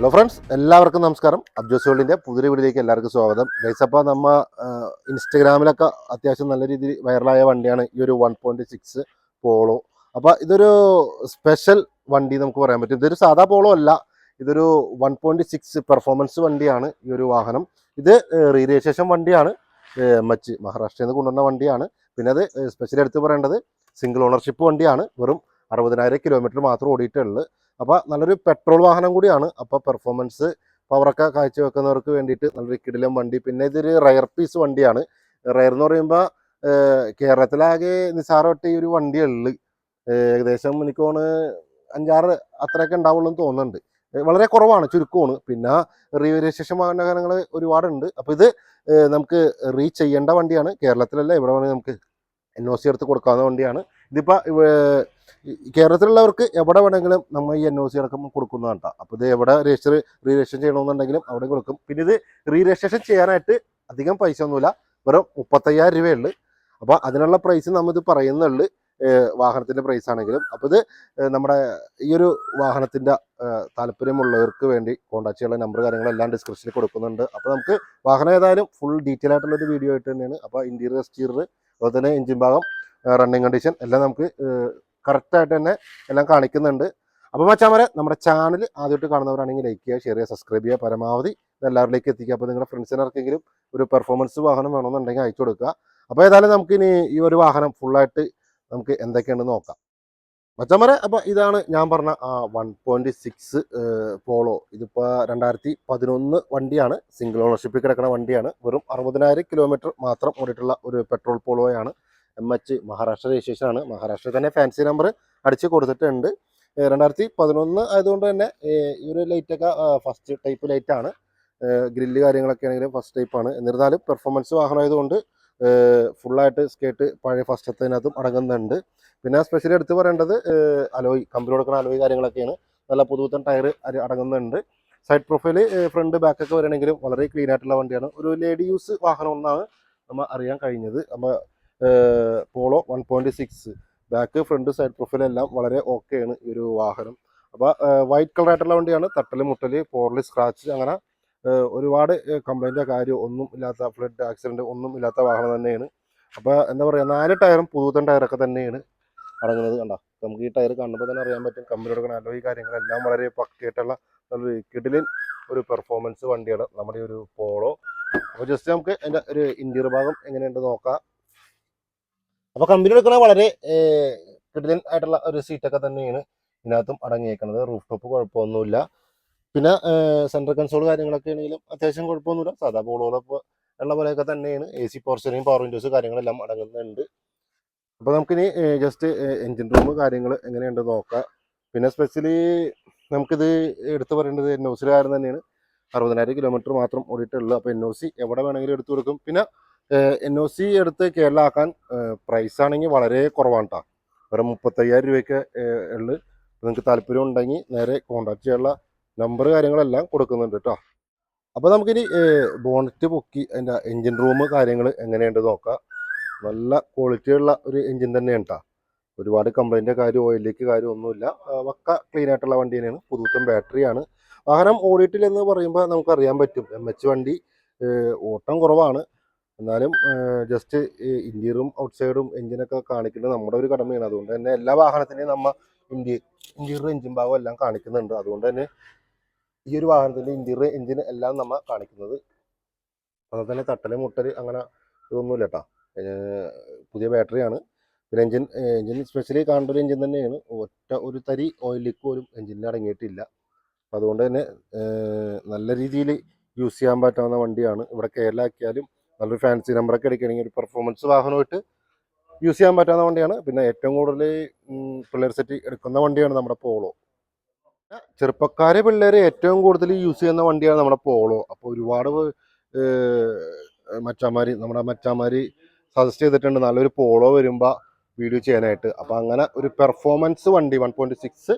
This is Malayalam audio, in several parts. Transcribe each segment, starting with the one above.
ഹലോ ഫ്രണ്ട്സ് എല്ലാവർക്കും നമസ്കാരം. അബ്ജോസ് വേൾഡിന്റെ പുതിയ വീടിലേക്ക് എല്ലാവർക്കും സ്വാഗതം. ഗൈസ് നമ്മൾ നമ്മ ഇൻസ്റ്റഗ്രാമിലൊക്കെ അത്യാവശ്യം നല്ല രീതിയിൽ വൈറലായ വണ്ടിയാണ് ഈ ഒരു വൺ പോയിന്റ് സിക്സ് പോളോ. അപ്പോൾ ഇതൊരു സ്പെഷ്യൽ വണ്ടി നമുക്ക് പറയാൻ പറ്റും. ഇതൊരു സാധാ പോളോ അല്ല. ഇതൊരു വൺ പോയിന്റ് സിക്സ് പെർഫോമൻസ് വണ്ടിയാണ് ഈ ഒരു വാഹനം. ഇത് റീ രജിസ്ട്രേഷൻ വണ്ടിയാണ്. മച്ച് മഹാരാഷ്ട്രയിൽ നിന്ന് കൊണ്ടുവന്ന വണ്ടിയാണ്. പിന്നെ അത് സ്പെഷ്യൽ എടുത്ത് പറയേണ്ടത് സിംഗിൾ ഓണർഷിപ്പ് വണ്ടിയാണ്. വെറും അറുപതിനായിരം കിലോമീറ്റർ മാത്രം ഓടിയിട്ടുള്ളത് അപ്പോൾ നല്ലൊരു പെട്രോൾ വാഹനം കൂടിയാണ്. അപ്പോൾ പെർഫോമൻസ് പവറൊക്കെ കാഴ്ചവെക്കുന്നവർക്ക് വേണ്ടിയിട്ട് നല്ലൊരു കിടിലം വണ്ടി. പിന്നെ ഇതൊരു റയർ പീസ് വണ്ടിയാണ്. റയർ എന്ന് പറയുമ്പോൾ കേരളത്തിലാകെ നിസാരമായിട്ട് ഈ ഒരു വണ്ടിയുള്ളു ഏകദേശം എനിക്ക് തോന്നുന്നു അഞ്ചാറ് അത്രയൊക്കെ ഉണ്ടാവുള്ളൂ എന്ന് തോന്നുന്നുണ്ട്. വളരെ കുറവാണ് ചുരുക്കമാണ്. പിന്നെ റീവരിയേഷൻ വാഹനങ്ങൾ ഒരുപാടുണ്ട്. അപ്പോൾ ഇത് നമുക്ക് റീച്ച് ചെയ്യേണ്ട വണ്ടിയാണ്. കേരളത്തിലല്ല ഇവിടെ വേണമെങ്കിൽ നമുക്ക് എൻ ഒ സി എടുത്ത് കൊടുക്കാവുന്ന വണ്ടിയാണ്. ഇതിപ്പോൾ കേരളത്തിലുള്ളവർക്ക് എവിടെ വേണമെങ്കിലും നമ്മൾ ഈ എൻ ഒ സി അടക്കം കൊടുക്കുന്നതാണ് കേട്ടോ അപ്പോൾ ഇത് എവിടെ രജിസ്റ്റർ റീ രജിസ്ട്രേഷൻ ചെയ്യണമെന്നുണ്ടെങ്കിലും അവിടെ കൊടുക്കും. പിന്നെ ഇത് റീ രജിസ്ട്രേഷൻ ചെയ്യാനായിട്ട് അധികം പൈസ ഒന്നുമില്ല. വെറും മുപ്പത്തയ്യായിരം രൂപയുള്ളു. അപ്പോൾ അതിനുള്ള പ്രൈസ് നമ്മൾ ഇത് പറയുന്നുള്ളു. വാഹനത്തിന്റെ പ്രൈസ് ആണെങ്കിലും. അപ്പോൾ ഇത് നമ്മുടെ ഈ ഒരു വാഹനത്തിന്റെ താല്പര്യമുള്ളവർക്ക് വേണ്ടി കോൺടാക്ട് ചെയ്യാനുള്ള നമ്പർ കാര്യങ്ങളെല്ലാം ഡിസ്ക്രിപ്ഷനിൽ കൊടുക്കുന്നുണ്ട്. അപ്പോൾ നമുക്ക് വാഹനം ഏതായാലും ഫുൾ ഡീറ്റെയിൽ ആയിട്ടുള്ള ഒരു വീഡിയോ ആയിട്ട് തന്നെയാണ്. അപ്പോൾ ഇന്റീരിയർ എക്സ്റ്റീരിയർ അതുപോലെ തന്നെ എഞ്ചിൻ ഭാഗം റണ്ണിങ് കണ്ടീഷൻ എല്ലാം നമുക്ക് കറക്റ്റായിട്ട് തന്നെ എല്ലാം കാണിക്കുന്നുണ്ട്. അപ്പോൾ മച്ചാമരെ നമ്മുടെ ചാനൽ ആദ്യമായിട്ട് കാണുന്നവരാണെങ്കിൽ ലൈക്ക് ചെയ്യുക ഷെയർ ചെയ്യുക സബ്സ്ക്രൈബ് ചെയ്യുക. പരമാവധി എല്ലാവരിലേക്ക് എത്തിക്കുക. അപ്പോൾ നിങ്ങളുടെ ഫ്രണ്ട്സിന് ആർക്കെങ്കിലും ഒരു പെർഫോമൻസ് വാഹനം വേണമെന്നുണ്ടെങ്കിൽ അയച്ചു കൊടുക്കുക. അപ്പോൾ ഏതായാലും നമുക്കിനി ഈ ഒരു വാഹനം ഫുള്ളായിട്ട് നമുക്ക് എന്തൊക്കെയാണെന്ന് നോക്കാം. മച്ചമരെ അപ്പോൾ ഇതാണ് ഞാൻ പറഞ്ഞ വൺ പോയിന്റ് സിക്സ് പോളോ. ഇതിപ്പോൾ രണ്ടായിരത്തി പതിനൊന്ന് വണ്ടിയാണ് സിംഗിൾ ഓണർഷിപ്പിൽ കിടക്കുന്ന വണ്ടിയാണ്. വെറും അറുപതിനായിരം കിലോമീറ്റർ മാത്രം ഓടിയിട്ടുള്ള ഒരു പെട്രോൾ പോളോയാണ്. എം എച്ച് മഹാരാഷ്ട്ര രജിസ്ട്രേഷൻ ആണ് മഹാരാഷ്ട്ര തന്നെ ഫാൻസി നമ്പർ അടിച്ച് കൊടുത്തിട്ടുണ്ട്. രണ്ടായിരത്തി പതിനൊന്ന് ആയതുകൊണ്ട് തന്നെ ഈ ഒരു ലൈറ്റൊക്കെ ഫസ്റ്റ് ടൈപ്പ് ലൈറ്റാണ് ഗ്രില്ല് കാര്യങ്ങളൊക്കെ ആണെങ്കിലും ഫസ്റ്റ് ടൈപ്പാണ് എന്നിരുന്നാലും പെർഫോമൻസ് വാഹനമായതുകൊണ്ട് ഫുള്ളായിട്ട് സ്കേട്ട് പഴയ ഫസ്റ്റത്തിനകത്തും അടങ്ങുന്നുണ്ട്. പിന്നെ സ്പെഷ്യലി എടുത്ത് പറയേണ്ടത് അലോയ് കമ്പനി കൊടുക്കുന്ന അലോയ് കാര്യങ്ങളൊക്കെയാണ്. നല്ല പുതുപുത്തൻ ടയർ അടങ്ങുന്നുണ്ട്. സൈഡ് പ്രൊഫൈൽ ഫ്രണ്ട് ബാക്കൊക്കെ വരണമെങ്കിലും വളരെ ക്ലീൻ ആയിട്ടുള്ള വണ്ടിയാണ്. ഒരു ലേഡി യൂസ് വാഹനം ഒന്നാണ് നമ്മൾ അറിയാൻ കഴിഞ്ഞത്. നമ്മൾ Polo one point six. Back front side profile എല്ലാം വളരെ ഓക്കെയാണ് ഈ ഒരു വാഹനം. അപ്പോൾ വൈറ്റ് കളർ ആയിട്ടുള്ള വണ്ടിയാണ്. തട്ടൽ മുട്ടൽ പോറൽ സ്ക്രാച്ച് അങ്ങനെ ഒരുപാട് കംപ്ലൈന്റോ കാര്യം ഒന്നും ഇല്ലാത്ത ഫ്ലഡ് ആക്സിഡന്റ് ഒന്നും ഇല്ലാത്ത വാഹനം തന്നെയാണ്. അപ്പോൾ എന്താ പറയുക നാല് ടയറും പുതുത്തൻ ടയറൊക്കെ തന്നെയാണ് അടങ്ങുന്നത് കണ്ട? നമുക്ക് ഈ ടയർ കാണുമ്പോൾ തന്നെ അറിയാൻ പറ്റും കമ്പനി കൊടുക്കുന്ന അലോയി കാര്യങ്ങളെല്ലാം വളരെ പക്കയായിട്ടുള്ള നല്ലൊരു കിഡിലിൻ ഒരു പെർഫോമൻസ് വണ്ടിയാണ് നമ്മുടെ ഒരു പോളോ. അപ്പോൾ ജസ്റ്റ് നമുക്ക് അതിന്റെ ഒരു ഇന്റീരിയർ ഭാഗം എങ്ങനെയുണ്ട് നോക്കാം. അപ്പോൾ കമ്പനി എടുക്കുന്ന വളരെ കിടിലൻ ആയിട്ടുള്ള ഒരു സീറ്റൊക്കെ തന്നെയാണ് ഇതിനകത്തും അടങ്ങിയേക്കുന്നത് റൂഫ് ടോപ്പ് കുഴപ്പമൊന്നുമില്ല. പിന്നെ സെൻട്രൽ കൺസോൾ കാര്യങ്ങളൊക്കെ ആണെങ്കിലും അത്യാവശ്യം കുഴപ്പമൊന്നുമില്ല. സാധാ പോളുകളൊക്കെ ഉള്ള പോലെയൊക്കെ തന്നെയാണ്. എ സി പോർച്ചറിയും പവർ വിൻഡോസ് കാര്യങ്ങളെല്ലാം അടങ്ങുന്നുണ്ട്. അപ്പോൾ നമുക്കിനി ജസ്റ്റ് എൻജിൻ റൂം കാര്യങ്ങൾ എങ്ങനെയുണ്ട് നോക്കാം. പിന്നെ സ്പെഷ്യലി നമുക്കിത് എടുത്തു പറയേണ്ടത് എൻ ഒ സിയിലായിരുന്നു തന്നെയാണ്. അറുപതിനായിരം കിലോമീറ്റർ മാത്രം ഓടിയിട്ടുള്ളൂ. അപ്പോൾ എൻ ഒ സി എവിടെ വേണമെങ്കിലും എടുത്തു കൊടുക്കും. പിന്നെ എൻ ഒ സി എടുത്ത് കേരള ആക്കാൻ പ്രൈസ് ആണെങ്കിൽ വളരെ കുറവാണ് കേട്ടോ ഒരു മുപ്പത്തയ്യായിരം രൂപയ്ക്ക് ഉള്ളു. നിങ്ങൾക്ക് താല്പര്യം ഉണ്ടെങ്കിൽ നേരെ കോൺടാക്ട് ചെയ്യാനുള്ള നമ്പർ കാര്യങ്ങളെല്ലാം കൊടുക്കുന്നുണ്ട് കേട്ടോ അപ്പോൾ നമുക്കിനി ബോണറ്റ് പൊക്കി അതിന്റെ എൻജിൻ റൂം കാര്യങ്ങൾ എങ്ങനെയുണ്ട് നോക്കാം. നല്ല ക്വാളിറ്റിയുള്ള ഒരു എൻജിൻ തന്നെയാണ് കേട്ടോ ഒരുപാട് കംപ്ലൈന്റ് കാര്യം ഓയിലേക്ക് കാര്യം ഒന്നുമില്ല. വക്ക ക്ലീൻ ആയിട്ടുള്ള വണ്ടി തന്നെയാണ്. ബാറ്ററി ബാറ്ററിയാണ് വാഹനം ഓടിയിട്ടില്ലെന്ന് പറയുമ്പോൾ നമുക്കറിയാൻ പറ്റും. എം എച്ച് വണ്ടി ഓട്ടം കുറവാണ്. എന്നാലും ജസ്റ്റ് ഇന്റീരിയറും ഔട്ട്സൈഡും എഞ്ചിനൊക്കെ കാണിക്കുന്നത് നമ്മുടെ ഒരു കടമയാണ്. അതുകൊണ്ട് തന്നെ എല്ലാ വാഹനത്തിന്റെയും നമ്മൾ ഇന്ത്യ ഇന്റീരിയർ എഞ്ചിൻ ഭാഗം എല്ലാം കാണിക്കുന്നുണ്ട്. അതുകൊണ്ട് തന്നെ ഈ ഒരു വാഹനത്തിന്റെ ഇന്റീരിയർ എഞ്ചിൻ എല്ലാം നമ്മൾ കാണിക്കുന്നത്. അതുപോലെ തന്നെ തട്ടൽ മുട്ടൽ അങ്ങനെ ഇതൊന്നുമില്ല കേട്ടോ പുതിയ ബാറ്ററിയാണ്. പിന്നെ എഞ്ചിൻ എഞ്ചിൻ സ്പെഷ്യലി കാണേണ്ട ഒരു എഞ്ചിൻ തന്നെയാണ്. ഒറ്റ ഒരു തരി ഓയിൽ പോലും എഞ്ചിനിൽ അടങ്ങിയിട്ടില്ല. അതുകൊണ്ട് തന്നെ നല്ല രീതിയിൽ യൂസ് ചെയ്യാൻ പറ്റാവുന്ന വണ്ടിയാണ്. ഇവിടെ കേരളാക്കിയാലും നല്ലൊരു ഫാൻസി നമ്പറൊക്കെ എടുക്കുകയാണെങ്കിൽ ഒരു പെർഫോമൻസ് വാഹനമായിട്ട് യൂസ് ചെയ്യാൻ പറ്റാവുന്ന വണ്ടിയാണ്. പിന്നെ ഏറ്റവും കൂടുതൽ പിള്ളേർ സെറ്റ് എടുക്കുന്ന വണ്ടിയാണ് നമ്മുടെ പോളോ. ചെറുപ്പക്കാരെ പിള്ളേർ ഏറ്റവും കൂടുതൽ യൂസ് ചെയ്യുന്ന വണ്ടിയാണ് നമ്മുടെ പോളോ. അപ്പോൾ ഒരുപാട് മച്ചാമാരി നമ്മുടെ മച്ചാമാരി സജസ്റ്റ് ചെയ്തിട്ടുണ്ട് നല്ലൊരു പോളോ വരുമ്പോൾ വീഡിയോ ചെയ്യാനായിട്ട്. അപ്പോൾ അങ്ങനെ ഒരു പെർഫോമൻസ് വണ്ടി വൺ പോയിന്റ് സിക്സ്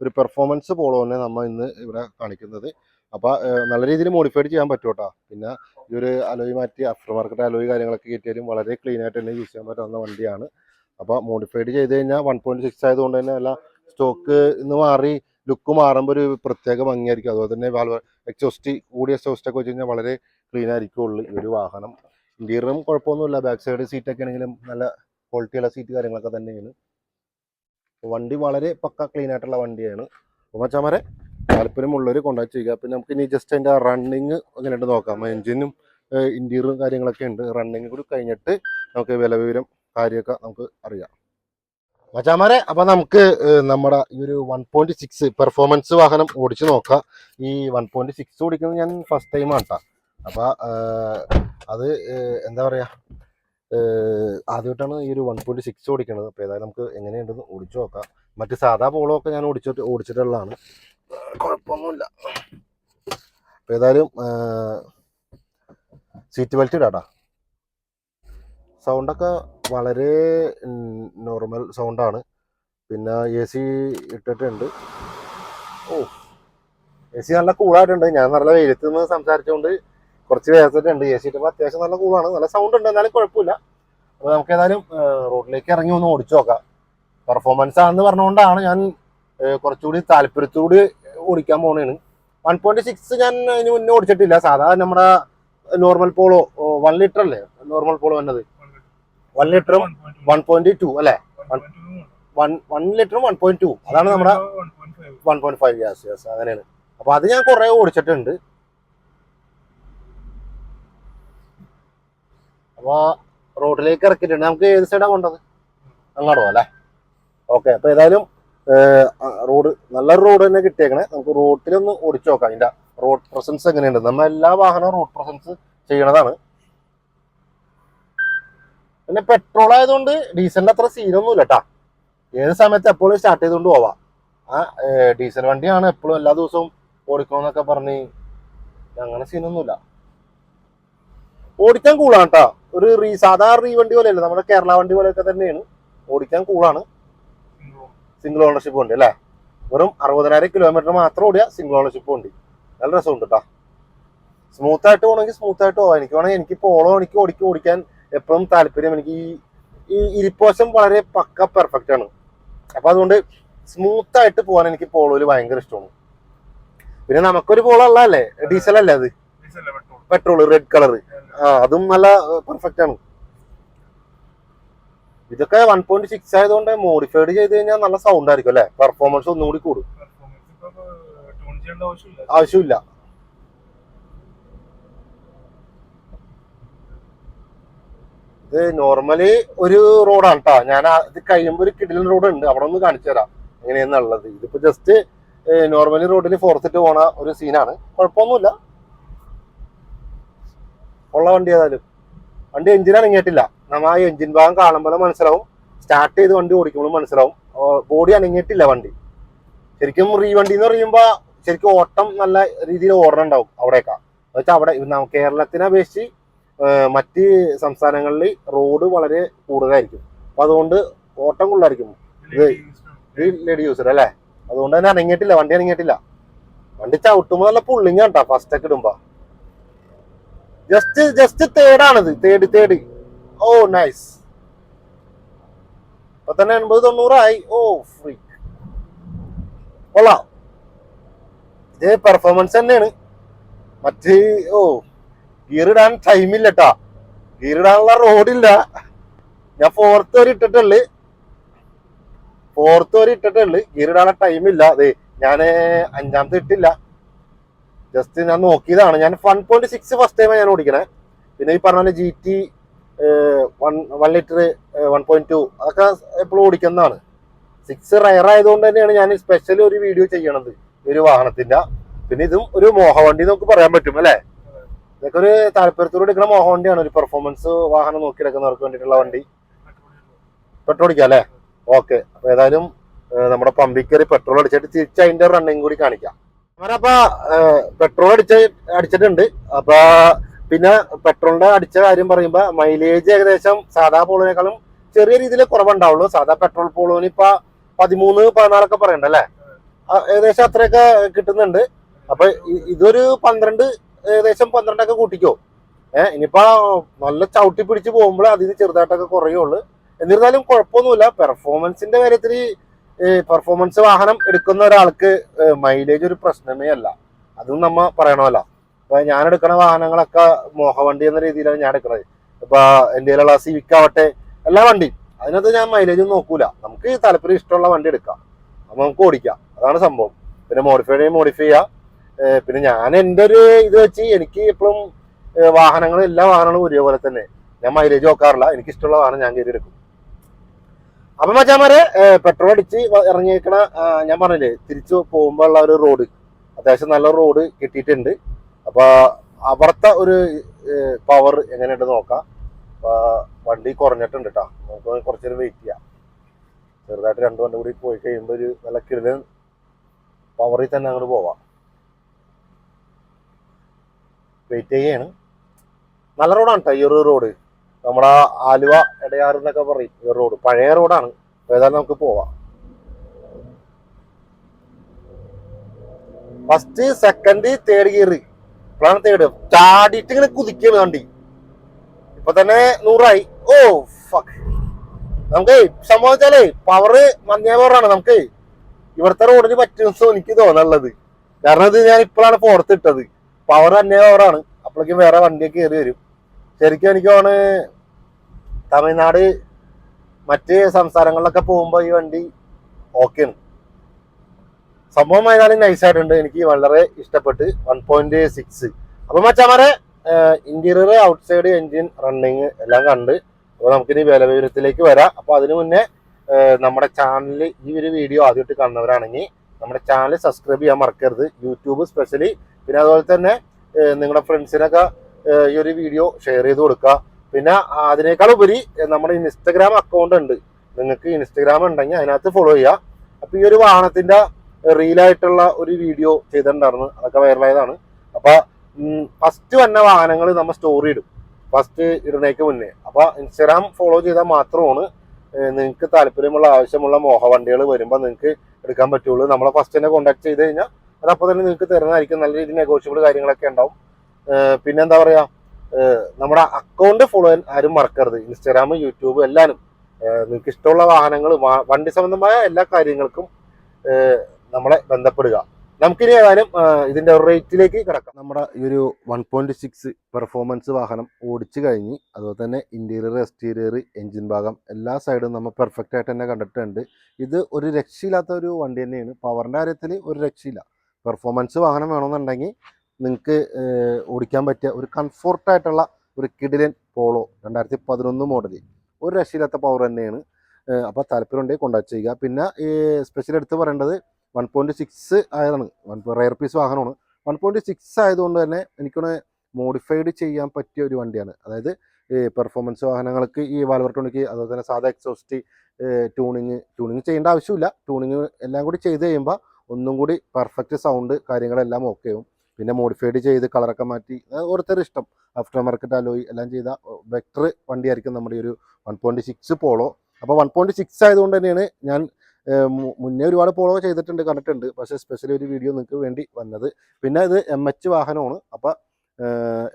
ഒരു പെർഫോമൻസ് പോളോ തന്നെ നമ്മൾ ഇന്ന് ഇവിടെ കാണിക്കുന്നത്. അപ്പോൾ നല്ല രീതിയിൽ മോഡിഫൈഡ് ചെയ്യാൻ പറ്റും കേട്ടോ. പിന്നെ ഈ അലോയ് മാറ്റി ആഫ്റ്റർ മാർക്കറ്റ് അലോയ് കാര്യങ്ങളൊക്കെ കിട്ടിയാലും വളരെ ക്ലീൻ ആയിട്ട് തന്നെ യൂസ് ചെയ്യാൻ പറ്റുന്ന വണ്ടിയാണ്. അപ്പോൾ മോഡിഫൈഡ് ചെയ്ത് കഴിഞ്ഞാൽ വൺ പോയിന്റ് സിക്സ് ആയതുകൊണ്ട് തന്നെ അല്ല സ്റ്റോക്ക് ഇന്ന് മാറി ലുക്ക് മാറുമ്പോൾ ഒരു പ്രത്യേക ഭംഗിയായിരിക്കും. അതുപോലെ തന്നെ എക്സോസ്റ്റ് കൂടിയ എക്സോസ്റ്റ് ഒക്കെ വെച്ച് കഴിഞ്ഞാൽ വളരെ ക്ലീൻ ആയിരിക്കുള്ളൂ ഈ ഒരു വാഹനം. ഇന്റീരിയറും കുഴപ്പമൊന്നുമില്ല. ബാക്ക് സൈഡ് സീറ്റൊക്കെ ആണെങ്കിലും നല്ല ക്വാളിറ്റിയുള്ള സീറ്റ് കാര്യങ്ങളൊക്കെ തന്നെയാണ്. വണ്ടി വളരെ പക്ക ക്ലീൻ ആയിട്ടുള്ള വണ്ടിയാണ്. അപ്പോൾ മച്ചാമാരെ താല്പര്യമുള്ളവർ കോൺടാക്ട് ചെയ്യുക. പിന്നെ നമുക്ക് ഇനി ജസ്റ്റ് അതിന്റെ റണ്ണിങ് എങ്ങനെയുണ്ട് നോക്കാം. എഞ്ചിനും ഇന്റീരിയറും കാര്യങ്ങളൊക്കെ ഉണ്ട്. റണ്ണിങ് കൂടി കഴിഞ്ഞിട്ട് നമുക്ക് വില വിവരം കാര്യമൊക്കെ നമുക്ക് അറിയാം. മച്ചാമാരെ അപ്പൊ നമുക്ക് നമ്മുടെ ഈ ഒരു വൺ പോയിന്റ് സിക്സ് പെർഫോമൻസ് വാഹനം ഓടിച്ചു നോക്കാം. ഈ വൺ പോയിന്റ് സിക്സ് ഓടിക്കുന്നത് ഞാൻ ഫസ്റ്റ് ടൈം ആട്ടാ അപ്പൊ അത് എന്താ പറയാ ഏഹ്, ആദ്യമായിട്ടാണ് ഈ ഒരു വൺ പോയിന്റ് സിക്സ് ഓടിക്കുന്നത് അപ്പൊ ഏതായാലും നമുക്ക് എങ്ങനെയുണ്ടെന്ന് ഓടിച്ചു നോക്കാം. മറ്റ് സാധാ പോളോ ഒക്കെ ഞാൻ ഓടിച്ചിട്ട് ഓടിച്ചിട്ടുള്ളതാണ്. കുഴപ്പമൊന്നുമില്ല. അപ്പം ഏതായാലും സീറ്റ് ബെൽറ്റ് ഇടാടാ. സൗണ്ടൊക്കെ വളരെ നോർമൽ സൗണ്ടാണ് പിന്നെ എ സി ഇട്ടിട്ടുണ്ട്. ഓ എ സി നല്ല കൂളായിട്ടുണ്ട് ഞാൻ നല്ല വെയിലത്ത് നിന്ന് സംസാരിച്ചുകൊണ്ട് കുറച്ച് വേഗത്തിട്ടുണ്ട് എ സി ഇട്ടപ്പോൾ അത്യാവശ്യം നല്ല കൂളാണ് നല്ല സൗണ്ട് ഉണ്ട്. എന്നാലും കുഴപ്പമില്ല. അപ്പോൾ നമുക്ക് ഏതായാലും റോഡിലേക്ക് ഇറങ്ങി ഒന്ന് ഓടിച്ചു നോക്കാം. പെർഫോമൻസ് ആണെന്ന് പറഞ്ഞുകൊണ്ടാണ് ഞാൻ കുറച്ചുകൂടി താല്പര്യത്തോട് ഓടിക്കാൻ പോണേണ്. വൺ പോയിന്റ് സിക്സ് ഞാൻ ഇതിന് മുന്നേ ഓടിച്ചിട്ടില്ല. സാധാരണ നമ്മുടെ നോർമൽ പോളോ വൺ ലിറ്റർ അല്ലേ? നോർമൽ പോളോ വന്നത്. വൺ ലിറ്ററും വൺ പോയിന്റ് ടു അല്ലേ? വൺ വൺ ലിറ്ററും വൺ പോയിന്റ് ടു അതാണ് നമ്മുടെ one point five gas gas അങ്ങനെയാണ്. അപ്പൊ അത് ഞാൻ കുറെ ഓടിച്ചിട്ടുണ്ട്. അപ്പൊ റോഡിലേക്ക് ഇറക്കിയിട്ടുണ്ട്. നമുക്ക് ഏത് സൈഡാണ് കൊണ്ടത്? അങ്ങോട്ടോ അല്ലേ? ഓക്കെ അപ്പൊ ഏതായാലും റോഡ് നല്ലൊരു റോഡ് തന്നെ കിട്ടിയേക്കണേ. നമുക്ക് റോഡിലൊന്ന് ഓടിച്ചു നോക്കാം. അതിന്റെ റോഡ് പ്രസൻസ് എങ്ങനെയുണ്ട്? നമ്മൾ എല്ലാ വാഹനവും റോഡ് പ്രസൻസ് ചെയ്യണതാണ്. പിന്നെ പെട്രോൾ ആയതുകൊണ്ട് ഡീസലിന്റെ അത്ര സീനൊന്നുമില്ല കേട്ടാ ഏത് സമയത്ത് എപ്പോഴും സ്റ്റാർട്ട് ചെയ്തുകൊണ്ട് പോവാം. ആ ഡീസൽ വണ്ടിയാണ് എപ്പോഴും എല്ലാ ദിവസവും ഓടിക്കണമെന്നൊക്കെ പറഞ്ഞ് അങ്ങനെ സീനൊന്നുമില്ല ഓടിക്കാൻ കൂളാണ് കേട്ടോ ഒരു റീ സാധാ റീ വണ്ടി പോലെയല്ല നമ്മുടെ കേരള വണ്ടി പോലെയൊക്കെ തന്നെയാണ്. ഓടിക്കാൻ കൂളാണ് സിംഗിൾ ഓണർഷിപ്പ് ഉണ്ട് അല്ലേ? വെറും അറുപതിനായിരം കിലോമീറ്റർ മാത്രം ഓടിയ സിംഗിൾ ഓണർഷിപ്പ് ഉണ്ട്. നല്ല രസമുണ്ട് കേട്ടോ സ്മൂത്ത് ആയിട്ട് പോകണമെങ്കിൽ സ്മൂത്ത് ആയിട്ട് പോകാം. എനിക്ക് വേണമെങ്കിൽ എനിക്ക് പോളോ എനിക്ക് ഓടിക്ക് ഓടിക്കാൻ എപ്പോഴും താല്പര്യം. എനിക്ക് ഈ ഈ ഇരിപ്പോശം വളരെ പക്ക പെർഫെക്റ്റ് ആണ്. അപ്പൊ അതുകൊണ്ട് സ്മൂത്ത് ആയിട്ട് പോകാൻ എനിക്ക് പോളോയിൽ ഭയങ്കര ഇഷ്ടമാണ്. പിന്നെ നമുക്കൊരു പോളോ ഉള്ളതല്ലേ? ഡീസൽ അല്ലേ അത് പെട്രോൾ റെഡ് കളർ ആ അതും നല്ല പെർഫെക്റ്റ് ആണ്. ഇതൊക്കെ വൺ പോയിന്റ് സിക്സ് ആയതുകൊണ്ട് മോഡിഫൈഡ് ചെയ്ത് കഴിഞ്ഞാൽ നല്ല സൗണ്ട് ആയിരിക്കും അല്ലെ? പെർഫോമൻസ് ഒന്നുകൂടി കൂടും ആവശ്യമില്ല. ഇത് നോർമലി ഒരു റോഡാണ് കേട്ടോ ഞാൻ ഇത് കഴിയുമ്പോൾ ഒരു കിടിലൻ റോഡ് ഉണ്ട്. അവിടെ ഒന്ന് കാണിച്ചു തരാം. എങ്ങനെയെന്നുള്ളത്. ഇതിപ്പോ ജസ്റ്റ് നോർമലി റോഡിൽ ഫോർത്തിട്ട് പോണ ഒരു സീനാണ് കുഴപ്പമൊന്നുമില്ല. ഉള്ള വണ്ടി ഏതായാലും. വണ്ടി എഞ്ചിൻ അനങ്ങിയിട്ടില്ല. നമ്മ ആ എഞ്ചിൻ ഭാഗം കാണുമ്പോൾ മനസ്സിലാവും. സ്റ്റാർട്ട് ചെയ്ത് വണ്ടി ഓടിക്കുമ്പോൾ മനസ്സിലാവും. ബോഡി അനങ്ങിയിട്ടില്ല വണ്ടി. ശരിക്കും റീ വണ്ടി എന്ന് പറയുമ്പോ ശരിക്കും ഓട്ടം നല്ല രീതിയിൽ ഓടണുണ്ടാവും അവിടെയൊക്കെ എന്നുവെച്ചാൽ അവിടെ കേരളത്തിനെ അപേക്ഷിച്ച് മറ്റ് സംസ്ഥാനങ്ങളിൽ റോഡ് വളരെ കൂടുതലായിരിക്കും. അപ്പൊ അതുകൊണ്ട് ഓട്ടം കൂടുതലായിരിക്കും. ലേഡി യൂസർ അല്ലേ? അതുകൊണ്ട് തന്നെ അനങ്ങിയിട്ടില്ല വണ്ടി അനങ്ങിയിട്ടില്ല. വണ്ടി ചവിട്ടുമ്പോ നല്ല പുള്ളിങ്ങാട്ടാ ഫസ്റ്റൊക്കെ ഫസ്റ്റ് ഒക്കെ ഇടുമ്പോ. ജസ്റ്റ് ജസ്റ്റ് തേർഡാണിത് തേടി തേടി ഓ നൈസ് ഇപ്പൊ തന്നെ എൺപത് തൊണ്ണൂറായി. ഓ ഫ്രീ കൊള്ളാം. ഇത് പെർഫോമൻസ് തന്നെയാണ്. മറ്റ് ഓ ഗിയർ ഇടാൻ ടൈമില്ല കേട്ടാ ഗിയർ ഇടാനുള്ള റോഡില്ല ഞാൻ ഫോർത്ത് വരെ ഇട്ടിട്ടുള്ളു. ഫോർത്ത് വരെ ഇട്ടിട്ടുള്ളു. ഗിയർ ഇടാനുള്ള ടൈമില്ല അതെ ഞാൻ അഞ്ചാമത്തെ ഇട്ടില്ല. ജസ്റ്റ് ഞാൻ നോക്കിയതാണ്. ഞാൻ വൺ പോയിന്റ് സിക്സ് ഫസ്റ്റ് ടൈമാണ് ഞാൻ ഓടിക്കണേ. പിന്നെ ഈ പറഞ്ഞ G T one one litre one point two അതൊക്കെ എപ്പോഴും ഓടിക്കുന്നതാണ്. സിക്സ് റയർ ആയതുകൊണ്ട് തന്നെയാണ് ഞാൻ സ്പെഷ്യൽ ഒരു വീഡിയോ ചെയ്യണത്. ഒരു വാഹനത്തിന്റെ. പിന്നെ ഇതും ഒരു മോഹവണ്ടി നമുക്ക് പറയാൻ പറ്റും അല്ലേ? ഇതൊക്കെ ഒരു താല്പര്യത്തോടെ എടുക്കുന്ന മോഹവണ്ടിയാണ് ഒരു പെർഫോമൻസ് വാഹനം നോക്കി എടുക്കുന്നവർക്ക് വേണ്ടിയിട്ടുള്ള വണ്ടി. പെട്രോൾ അടിക്കാം അല്ലേ? ഓക്കെ അപ്പൊ ഏതായാലും നമ്മുടെ പമ്പിൽ പെട്രോൾ അടിച്ചിട്ട് തിരിച്ച് അതിന്റെ റണ്ണിങ് കൂടി കാണിക്കാം. അവരപ്പ പെട്രോൾ അടിച്ച അടിച്ചിട്ടുണ്ട്. അപ്പൊ പിന്നെ പെട്രോളിന്റെ അടിച്ച കാര്യം പറയുമ്പോ മൈലേജ് ഏകദേശം സാധാ പോളിനേക്കാളും ചെറിയ രീതിയിൽ കുറവുണ്ടാവുള്ളൂ. സാധാ പെട്രോൾ പോളോന് ഇപ്പൊ പതിമൂന്ന് പതിനാലൊക്കെ പറയണ്ട അല്ലേ? ഏകദേശം അത്രയൊക്കെ കിട്ടുന്നുണ്ട്. അപ്പൊ ഇതൊരു പന്ത്രണ്ട് ഏകദേശം പന്ത്രണ്ടൊക്കെ കൂട്ടിക്കോ. ഏഹ് ഇനിയിപ്പോ നല്ല ചവിട്ടി പിടിച്ച് പോകുമ്പോൾ അതിന് ചെറുതായിട്ടൊക്കെ കുറയുള്ളൂ. എന്നിരുന്നാലും കുഴപ്പമൊന്നുമില്ല. പെർഫോമൻസിന്റെ കാര്യത്തിൽ പെർഫോമൻസ് വാഹനം എടുക്കുന്ന ഒരാൾക്ക് മൈലേജ് ഒരു പ്രശ്നമേ അല്ല. അതും നമ്മ പറയണമല്ലോ. അപ്പൊ ഞാൻ എടുക്കുന്ന വാഹനങ്ങളൊക്കെ മോഹവണ്ടി എന്ന രീതിയിലാണ് ഞാൻ എടുക്കുന്നത് ഇപ്പൊ എന്റെ കയ്യിലുള്ള സിവിക് ആവട്ടെ എല്ലാ വണ്ടി അതിനകത്ത് ഞാൻ മൈലേജ് നോക്കൂല. നമുക്ക് താല്പര്യം ഇഷ്ടമുള്ള വണ്ടി എടുക്കാം. അപ്പൊ നമുക്ക് ഓടിക്കാം. അതാണ് സംഭവം. പിന്നെ മോഡിഫൈ മോഡിഫൈ ചെയ്യാം. പിന്നെ ഞാൻ എന്റെ ഒരു ഇത് വെച്ച് എനിക്ക് ഇപ്പോഴും വാഹനങ്ങൾ എല്ലാ വാഹനങ്ങളും ഒരേപോലെ തന്നെ. ഞാൻ മൈലേജ് നോക്കാറില്ല. എനിക്ക് ഇഷ്ടമുള്ള വാഹനം ഞാൻ കയറി എടുക്കും. അപ്പൊ മച്ചാമാരെ പെട്രോൾ അടിച്ച് ഇറങ്ങിയേക്കണ ഞാൻ പറഞ്ഞില്ലേ തിരിച്ചു പോകുമ്പോ ഉള്ള ഒരു റോഡ് അത്യാവശ്യം നല്ല റോഡ് കിട്ടിയിട്ടുണ്ട്. അപ്പൊ അവിടുത്തെ ഒരു പവർ എങ്ങനെയുണ്ട് നോക്കാം. വണ്ടി കുറഞ്ഞിട്ടുണ്ട് കേട്ടോ നമുക്ക് കുറച്ചു നേരം വെയിറ്റ് ചെയ്യാം. ചെറുതായിട്ട് രണ്ട് വണ്ടി കൂടി പോയി കഴിയുമ്പോൾ ഒരു നല്ല കിടലൻ പവറിൽ തന്നെ അങ്ങോട്ട് പോവാം. വെയിറ്റ് ചെയ്യാണ്. നല്ല റോഡാണ് കേട്ടോ ഈ ഒരു റോഡ് നമ്മുടെ ആലുവ ഇടയാറ് എന്നൊക്കെ പറയും. ഈ റോഡ് പഴയ റോഡാണ് ഏതായാലും നമുക്ക് പോവാം. ഫസ്റ്റ് സെക്കൻഡ് തേർഡ് ഗിയർ ഇപ്പോഴാണ് തേർഡ് ചാടിയിട്ട് ഇങ്ങനെ കുതിക്കുകയാണ് വണ്ടി. ഇപ്പൊ തന്നെ നൂറായി. ഓ ഫക്ക് നമുക്ക് സംഭവിച്ചാലേ പവറ് മഞ്ഞ പവറാണ് നമുക്ക് ഇവിടുത്തെ റോഡിന് പറ്റുമെന്ന് എനിക്ക് തോന്നുന്നുള്ളത്. കാരണം ഇത് ഞാൻ ഇപ്പോഴാണ് പുറത്തിട്ടത് പവർ അന്യ പവറാണ് അപ്പോഴേക്കും വേറെ വണ്ടിയൊക്കെ കയറി വരും. ശരിക്കും എനിക്ക് തമിഴ്നാട് മറ്റ് സംസ്ഥാനങ്ങളിലൊക്കെ പോകുമ്പോൾ ഈ വണ്ടി ഓക്കെയാണ് സംഭവം നൈസ് നൈസായിട്ടുണ്ട് എനിക്ക് വളരെ ഇഷ്ടപ്പെട്ട് വൺ പോയിന്റ് സിക്സ് അപ്പൊ മച്ചാമാരെ ഇന്റീരിയർ ഔട്ട്സൈഡ് എൻജിൻ റണ്ണിങ് എല്ലാം കണ്ട് അപ്പോൾ നമുക്കിനി വില വിവരത്തിലേക്ക് വരാം. അപ്പൊ അതിനു മുന്നേ നമ്മുടെ ചാനലിൽ ഈ ഒരു വീഡിയോ ആദ്യമായിട്ട് കണ്ടവരാണെങ്കിൽ നമ്മുടെ ചാനൽ സബ്സ്ക്രൈബ് ചെയ്യാൻ മറക്കരുത്. യൂട്യൂബ് സ്പെഷ്യലി പിന്നെ അതുപോലെ തന്നെ നിങ്ങളുടെ ഫ്രണ്ട്സിനൊക്കെ ഈ ഒരു വീഡിയോ ഷെയർ ചെയ്ത് കൊടുക്കുക. പിന്നെ അതിനേക്കാൾ ഉപരി നമ്മുടെ ഇൻസ്റ്റഗ്രാം അക്കൗണ്ട് ഉണ്ട്. നിങ്ങൾക്ക് ഇൻസ്റ്റഗ്രാം ഉണ്ടെങ്കിൽ അതിനകത്ത് ഫോളോ ചെയ്യുക. അപ്പൊ ഈ ഒരു വാഹനത്തിന്റെ റീലായിട്ടുള്ള ഒരു വീഡിയോ ചെയ്തിട്ടുണ്ടായിരുന്നു. അതൊക്കെ വൈറലായതാണ് അപ്പൊ ഫസ്റ്റ് വന്ന വാഹനങ്ങൾ നമ്മൾ സ്റ്റോറി ഇടും. ഫസ്റ്റ് ഇടുന്നേക്ക് മുന്നേ. അപ്പൊ ഇൻസ്റ്റാഗ്രാം ഫോളോ ചെയ്താൽ മാത്രമാണ് നിങ്ങൾക്ക് താല്പര്യമുള്ള ആവശ്യമുള്ള മോഹവണ്ടികൾ വരുമ്പോൾ നിങ്ങൾക്ക് എടുക്കാൻ പറ്റുള്ളൂ. നമ്മളെ ഫസ്റ്റ് തന്നെ കോൺടാക്ട് ചെയ്ത് കഴിഞ്ഞാൽ അത് അപ്പോൾ തന്നെ നിങ്ങൾക്ക് തരുന്നതായിരിക്കും. നല്ല രീതിയിൽ നെഗോഷ്യബിൾ കാര്യങ്ങളൊക്കെ ഉണ്ടാവും. പിന്നെ എന്താ പറയാ? ഏഹ് നമ്മുടെ അക്കൗണ്ട് ഫോളോ ചെയ്യാൻ ആരും മറക്കരുത്. ഇൻസ്റ്റാഗ്രാം യൂട്യൂബ് എല്ലാവരും നിങ്ങൾക്ക് ഇഷ്ടമുള്ള വാഹനങ്ങൾ വണ്ടി സംബന്ധമായ എല്ലാ കാര്യങ്ങൾക്കും നമ്മളെ ബന്ധപ്പെടുക. നമുക്കിനി ഏതായാലും ഇതിന്റെ റേറ്റിലേക്ക് കിടക്കാം. നമ്മുടെ ഈ ഒരു വൺ പോയിന്റ് സിക്സ് പെർഫോമൻസ് വാഹനം ഓടിച്ചു കഴിഞ്ഞ് അതുപോലെ തന്നെ ഇന്റീരിയർ എക്സ്റ്റീരിയർ എഞ്ചിൻ ഭാഗം എല്ലാ സൈഡും നമ്മൾ പെർഫെക്റ്റ് ആയിട്ട് തന്നെ കണ്ടിട്ടുണ്ട്. ഇത് ഒരു രക്ഷയില്ലാത്ത ഒരു വണ്ടി തന്നെയാണ്. പവറിന്റെ കാര്യത്തിൽ ഒരു രക്ഷയില്ല. പെർഫോമൻസ് വാഹനം വേണമെന്നുണ്ടെങ്കിൽ നിങ്ങൾക്ക് ഓടിക്കാൻ പറ്റിയ ഒരു കംഫോർട്ടായിട്ടുള്ള ഒരു കിഡിലൻ പോളോ രണ്ടായിരത്തി പതിനൊന്ന് മോഡൽ ഒരു രക്ഷയില്ലാത്ത പവർ തന്നെയാണ്. അപ്പോൾ താല്പര്യമുണ്ടെങ്കിൽ കൊണ്ടാച്ച് ചെയ്യുക. പിന്നെ ഈ സ്പെഷ്യൽ എടുത്ത് പറയേണ്ടത് വൺ പോയിന്റ് സിക്സ് ആയതാണ്. വൺ റയർ പീസ് വാഹനമാണ്. വൺ പോയിന്റ് സിക്സ് ആയതുകൊണ്ട് തന്നെ എനിക്കൊന്ന് മോഡിഫൈഡ് ചെയ്യാൻ പറ്റിയ ഒരു വണ്ടിയാണ്. അതായത് പെർഫോമൻസ് വാഹനങ്ങൾക്ക് ഈ വാൽവർട്ടോണിക്ക് അതുപോലെ തന്നെ സാധാ എക്സോസ്റ്റ് ട്യൂണിങ് ട്യൂണിങ് ചെയ്യേണ്ട ആവശ്യമില്ല. ട്യൂണിങ് എല്ലാം കൂടി ചെയ്ത് കഴിയുമ്പോൾ ഒന്നും കൂടി പെർഫെക്റ്റ് സൗണ്ട് കാര്യങ്ങളെല്ലാം ഓക്കെ ആവും. പിന്നെ മോഡിഫൈഡ് ചെയ്ത് കളറൊക്കെ മാറ്റി ഓരോരുത്തരുടെ ഇഷ്ടം. ആഫ്റ്റർ മാർക്കറ്റ് അലോയി എല്ലാം ചെയ്ത വെക്ടർ വണ്ടിയായിരിക്കും നമ്മുടെ ഒരു വൺ പോയിന്റ് സിക്സ് പോളോ. അപ്പോൾ വൺ പോയിന്റ് സിക്സ് ആയതുകൊണ്ട് തന്നെയാണ് ഞാൻ മുന്നേ ഒരുപാട് പോളോ ചെയ്തിട്ടുണ്ട് കണ്ടിട്ടുണ്ട്. പക്ഷേ സ്പെഷ്യലി ഒരു വീഡിയോ നിങ്ങൾക്ക് വേണ്ടി വന്നത്. പിന്നെ ഇത് എം എച്ച് വാഹനമാണ്. അപ്പോൾ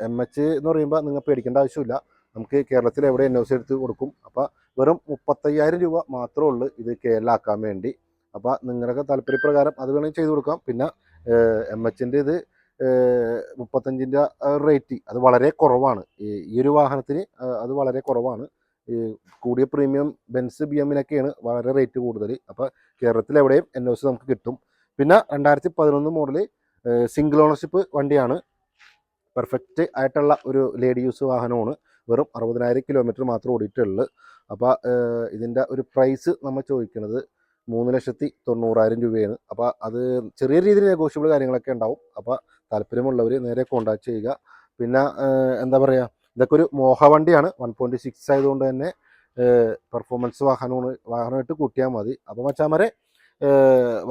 എം എച്ച് എന്ന് പറയുമ്പോൾ നിങ്ങൾ പേടിക്കേണ്ട ആവശ്യമില്ല. നമുക്ക് കേരളത്തിൽ എവിടെ എൻ ഒ സി എടുത്ത് കൊടുക്കും. അപ്പോൾ വെറും മുപ്പത്തയ്യായിരം രൂപ മാത്രമേ ഉള്ളൂ ഇത് കേരളാക്കാൻ വേണ്ടി. അപ്പോൾ നിങ്ങളുടെ താല്പര്യപ്രകാരം അത് വേണമെങ്കിൽ ചെയ്ത് കൊടുക്കാം. പിന്നെ എം എച്ചിന്റെ ഇത് മുപ്പത്തഞ്ചിന്റെ റേറ്റ് അത് വളരെ കുറവാണ്. ഈ ഒരു വാഹനത്തിന് അത് വളരെ കുറവാണ്. കൂടിയ പ്രീമിയം ബെൻസ് ബി എമ്മിനൊക്കെയാണ് വളരെ റേറ്റ് കൂടുതൽ അപ്പോൾ കേരളത്തിൽ എവിടെയും എൻ ഒ സി നമുക്ക് കിട്ടും. പിന്നെ രണ്ടായിരത്തി പതിനൊന്ന് മോഡൽ സിംഗിൾ ഓണർഷിപ്പ് വണ്ടിയാണ്. പെർഫെക്റ്റ് ആയിട്ടുള്ള ഒരു ലേഡി യൂസ് വാഹനമാണ്. വെറും അറുപതിനായിരം കിലോമീറ്റർ മാത്രം ഓടിയിട്ടുള്ളൂ. അപ്പോൾ ഇതിന്റെ ഒരു പ്രൈസ് നമ്മൾ ചോദിക്കുന്നത് മൂന്ന് ലക്ഷത്തി തൊണ്ണൂറായിരം രൂപയാണ്. അപ്പോൾ അത് ചെറിയ രീതിയിൽ നെഗോഷ്യബിൾ കാര്യങ്ങളൊക്കെ ഉണ്ടാവും. അപ്പോൾ താല്പര്യമുള്ളവർ നേരെ കോണ്ടാക്ട് ചെയ്യുക. പിന്നെ എന്താ പറയുക ഇതൊക്കെ ഒരു മോഹവണ്ടിയാണ്. വൺ പോയിന്റ് സിക്സ് ആയതുകൊണ്ട് തന്നെ പെർഫോമൻസ് വാഹനമാണ് വാഹനമായിട്ട് കൂട്ടിയാൽ മതി. അപ്പോൾ മച്ചാമരെ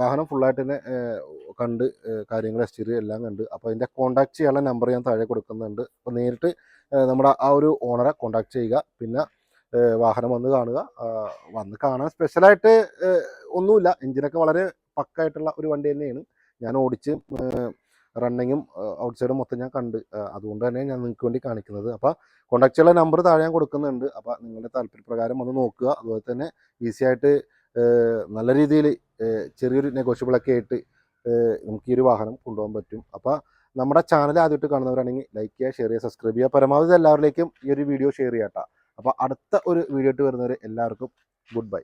വാഹനം ഫുള്ളായിട്ട് തന്നെ കണ്ട് കാര്യങ്ങൾ എക്സ്റ്റീരിയർ എല്ലാം കണ്ട്. അപ്പോൾ അതിന്റെ കോണ്ടാക്ട് ചെയ്യാനുള്ള നമ്പർ ഞാൻ താഴെ കൊടുക്കുന്നുണ്ട്. അപ്പോൾ നേരിട്ട് നമ്മുടെ ആ ഒരു ഓണറെ കോണ്ടാക്ട് ചെയ്യുക. പിന്നെ വാഹനം വന്ന് കാണുക. വന്ന് കാണാൻ സ്പെഷ്യലായിട്ട് ഒന്നുമില്ല. എഞ്ചിനൊക്കെ വളരെ പക്കായിട്ടുള്ള ഒരു വണ്ടി തന്നെയാണ്. ഞാൻ ഓടിച്ച് റണ്ണിങ്ങും ഔട്ട്സൈഡും മൊത്തം ഞാൻ കണ്ട്. അതുകൊണ്ട് തന്നെ ഞാൻ നിങ്ങൾക്ക് വേണ്ടി കാണിക്കുന്നത്. അപ്പോൾ കോൺടാക്ട് ചെയ്യുന്ന നമ്പർ താഴെ ഞാൻ കൊടുക്കുന്നുണ്ട്. അപ്പോൾ നിങ്ങളുടെ താല്പര്യപ്രകാരം ഒന്ന് നോക്കുക. അതുപോലെ തന്നെ ഈസി ആയിട്ട് നല്ല രീതിയിൽ ചെറിയൊരു നെഗോഷ്യബിളൊക്കെ ആയിട്ട് നമുക്ക് ഈ ഒരു വാഹനം കൊണ്ടുപോകാൻ പറ്റും. അപ്പോൾ നമ്മുടെ ചാനൽ ആദ്യമായിട്ട് കാണുന്നവരാണെങ്കിൽ ലൈക്ക് ചെയ്യുക ഷെയർ ചെയ്യുക സബ്സ്ക്രൈബ് ചെയ്യുക. പരമാവധി എല്ലാവരിലേക്കും ഈ ഒരു വീഡിയോ ഷെയർ ചെയ്യാട്ടോ അപ്പോൾ അടുത്ത ഒരു വീഡിയോ ആയിട്ട് വരുന്നവർ എല്ലാവർക്കും ഗുഡ് ബൈ